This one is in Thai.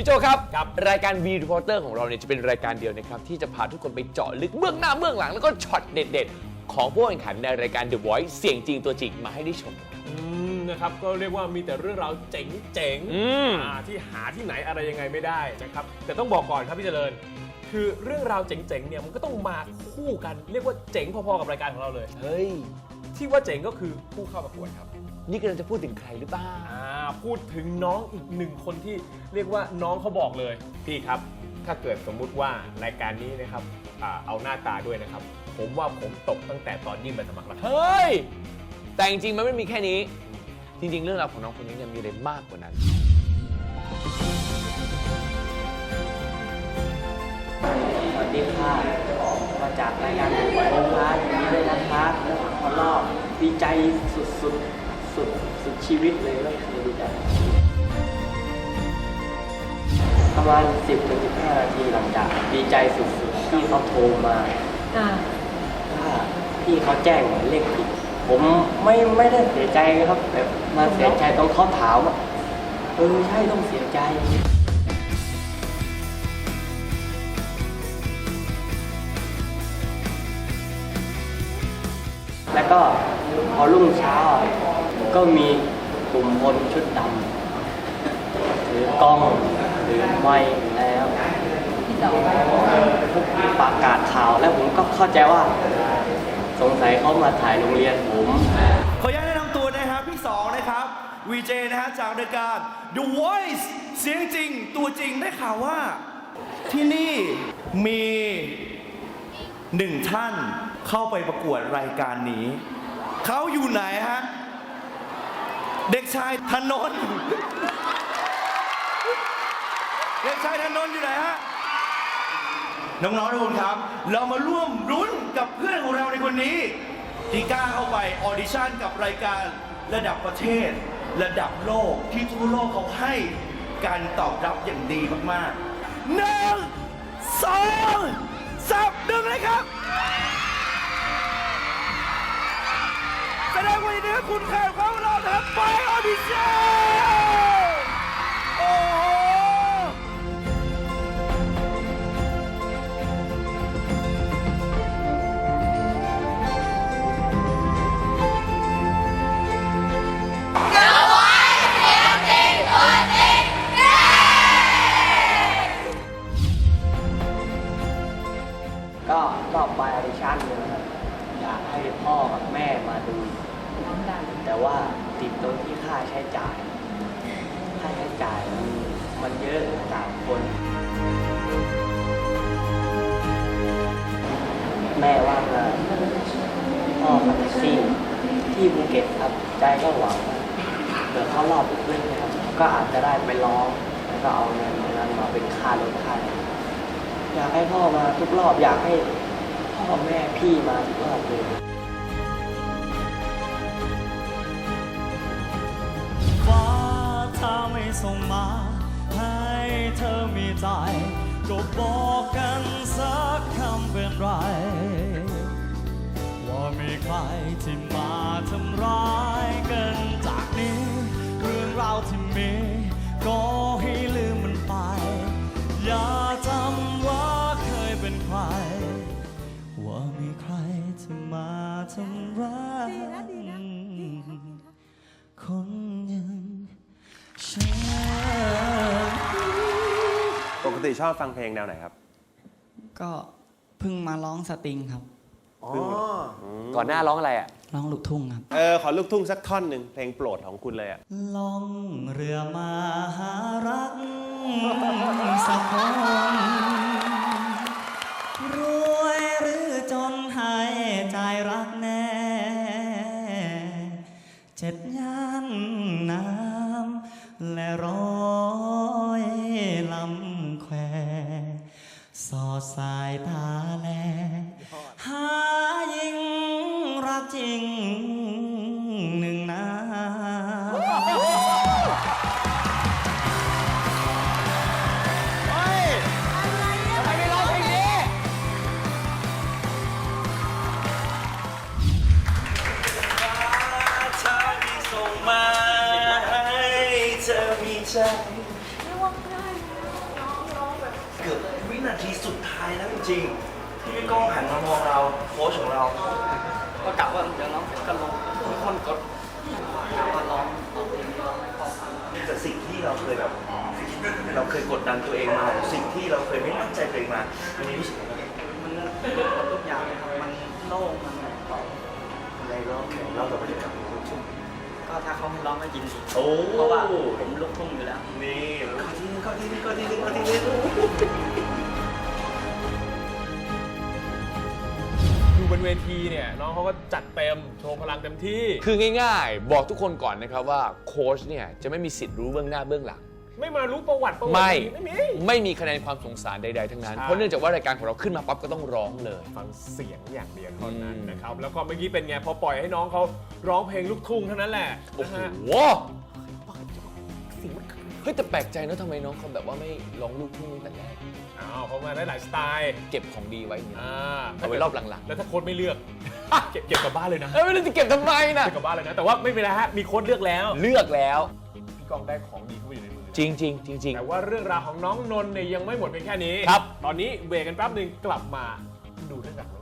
พี่โจครับครับ รายการ V Reporter ของเราเนี่ยจะเป็นรายการเดียวนะครับที่จะพาทุกคนไปเจาะลึกเบื้องหน้าเบื้องหลังแล้วก็ช็อตเด็ดๆ ของผู้แข่งขันในรายการ The Voice เสียงจริงตัวจริงมาให้ได้ชมอืมนะครับก็เรียกว่ามีแต่เรื่องราวเจ๋งอืม ๆอ่าที่หาที่ไหนอะไรยังไงไม่ได้นะครับแต่ต้องบอกก่อนครับพี่เจริญ คือเรื่องราวเจ๋งๆเนี่ยมันก็ต้องมาคู่กัน เรียกว่าเจ๋งพอๆกับรายการของเราเลย เฮ้ย ที่ว่าเจ๋งก็คือผู้เข้าประกวดครับ นี่กำลังจะพูดถึงใครหรือเปล่า อ่าพูดถึงน้องอีกหนึ่งคนที่เรียกว่าน้องเขาบอกเลย พี่ครับ ถ้าเกิดสมมุติว่ารายการนี้นะครับอ่าเอาหน้าตาด้วยนะครับ ผมว่าผมตกตั้งแต่ตอนยื่นใบสมัครแล้วครับ เฮ้ย แต่จริงๆ มันไม่มีแค่นี้ จริง ๆ เรื่องราวของน้องคนนี้เนี่ยมีอะไรมากกว่านั้น สวัสดีค่ะมาจากรายการถูกไว้นะคะยินดีด้วยนะคะพอรอบดีใจสุดสุด สุดสุดชีวิตเลยก็คือดีใจประมาณ10ถึง15นาทีหลังจากดีใจสุดๆที่เขาโทรมาว่าพี่เขาแจ้งหมายเลขผิดผมไม่ไม่ได้เสียใจครับแต่มาเสียใจตรงเขาถามว่าเออใช่ต้องเสียใจแล้วก็พ อรุ่งเช้า ก็มีกลุ่มคนชุดดำถือกล้องถือไม้แล้วประกาศข่าวแล้วผมก็เข้าใจว่า สงสัยเขามาถ่ายโรงเรียนผม ขออนุญาตแนะนำตัวนะครับพี่สองนะครับวีเจนะฮะจากรายการ The Voice เสียงจริง ตัวจริงได้ข่าวว่า ที่นี่มีหนึ่งท่านเข้าไปประกวดรายการนี้ เขาอยู่ไหนฮะ เด็กชายธนนท์เด็กชายธนนท์อยู่ไหนฮะ น้องๆทุกคนครับ เรามาร่วมรุ้นกับเพื่อนของเราในคนนี้ ที่กล้าเข้าไปออดิชั่นกับรายการระดับประเทศ ระดับโลกที่ทั่วโลกเขาให้การตอบรับอย่างดีมากๆหนึ่งสองสามหนึ่งเลยครับ แสดงวันนี้คุณค่าของเราทำไปออดิชั่น ว่าติดตรงที่ค่าใช้จ่าย ค่าใช้จ่ายมันเยอะสามคน แม่ว่างงานพ่อขับแท็กซี่ที่ภูเก็ตครับใจก็หวังเดี๋ยวเขารอบอีกเรื่องนะครับก็อาจจะได้ไปร้องแล้วก็เอาเงินนั้นมาเป็นค่ารถค่าอะไรอยากให้พ่อมาทุกรอบอยากให้พ่อแม่พี่มาทุกรอบเลย ส่งมา ให้เธอมีใจ ก็บอกกันสักคำเป็นไร ว่ามีใครที่มาทำร้ายกันจากนี้ เรื่องราวที่มี ก็ให้ลืมมันไป อย่าจำว่าเคยเป็นใคร ว่ามีใครที่มาทำร้ายคนอย่างฉัน ติชอบฟังเพลงแนวไหนครับก็เพิ่งมาร้องสตริงครับอ๋อก่อนหน้าร้องอะไรอะ ร้องลูกทุ่งครับ เออขอลูกทุ่งสักท่อนหนึ่งเพลงโปรดของคุณเลยอะล่องเรือมาหารักสักคนรวยหรือจนให้ใจรักแน่ เจ็ดย่านน้ำและร้อย สอดสายตาแล หายิงรักจริงหนึ่งนาเธอที่ส่งมาให้เธอมีใจ กือบวินาทีสุดท้ายแล้วจริงๆที่พี่ก้องหันมามองเราโค้ชของเราก็กะว่าเดี๋ยวน้องก็ลงทุกคนกดกะว่าร้องร้องเพลงนี้ร้องเพราะจากสิ่งที่เราเคยแบบเราเคยกดดันตัวเองมาหรือสิ่งที่เราเคยไม่มั่นใจตัวเองมาวันนี้รู้สึกยังไงมันเกิดหมดทุกอย่างเลยครับมันโล่งมันเบาในรอบแข่งเราต่อไปจะกลับมาลูกทุ่ง ก็ถ้าเขาไม่ร้องก็ยินดีโอ้เพราะว่าผมลูกทุ่งอยู่แล้ว นี่เข้าที่นึงเข้าที่นึงเข้าที่นึงเข้าที่นึงอยู่บนเวทีเนี่ยน้องเขาก็จัดเต็มโชว์พลังเต็มที่ คือง่ายๆ บอกทุกคนก่อนนะครับว่าโค้ชเนี่ยจะไม่มีสิทธิ์รู้เบื้องหน้าเบื้องหลัง ไม่มารู้ประวัติประวัติไม่ไม่มีไม่มีคะแนนความสงสารใด ๆ ทั้งนั้นใช่เพราะเนื่องจากว่ารายการของเราขึ้นมาปั๊บก็ต้องร้องเลย ฟังเสียงอย่างเดียวเท่านั้นอืมนะครับ แล้วก็เมื่อกี้เป็นไงพอปล่อยให้น้องเขาร้องเพลงลูกทุ่งเท่านั้นแหละโอ้โหนะฮะเฮ้ยแต่แปลกใจนะทำไมน้องเขาแบบว่าไม่ร้องลูกทุ่งตั้งแต่แรกอ้าวเขามาได้หลายสไตล์เก็บของดีไว้อย่างนี้อ่าเอาไว้รอบหลังแล้วถ้าโค้ดไม่เลือก เก็บเก็บกลับบ้านเลยนะๆเอ้ยไม่ได้จะเก็บทำไมนะเก็บกลับบ้านเลยนะแต่ว่าไม่เป็นไรฮะมีโค้ดเลือกแล้ว เลือกแล้วพี่ กองได้ของดีเข้าไปอยู่ในมือจริงๆจริง แต่ว่าเรื่องราวของน้องนนท์เนี่ยยังไม่หมดเพียงแค่นี้ ครับ ตอนนี้เบรกกันแป๊บหนึ่งกลับมาดูเรื่องราวของ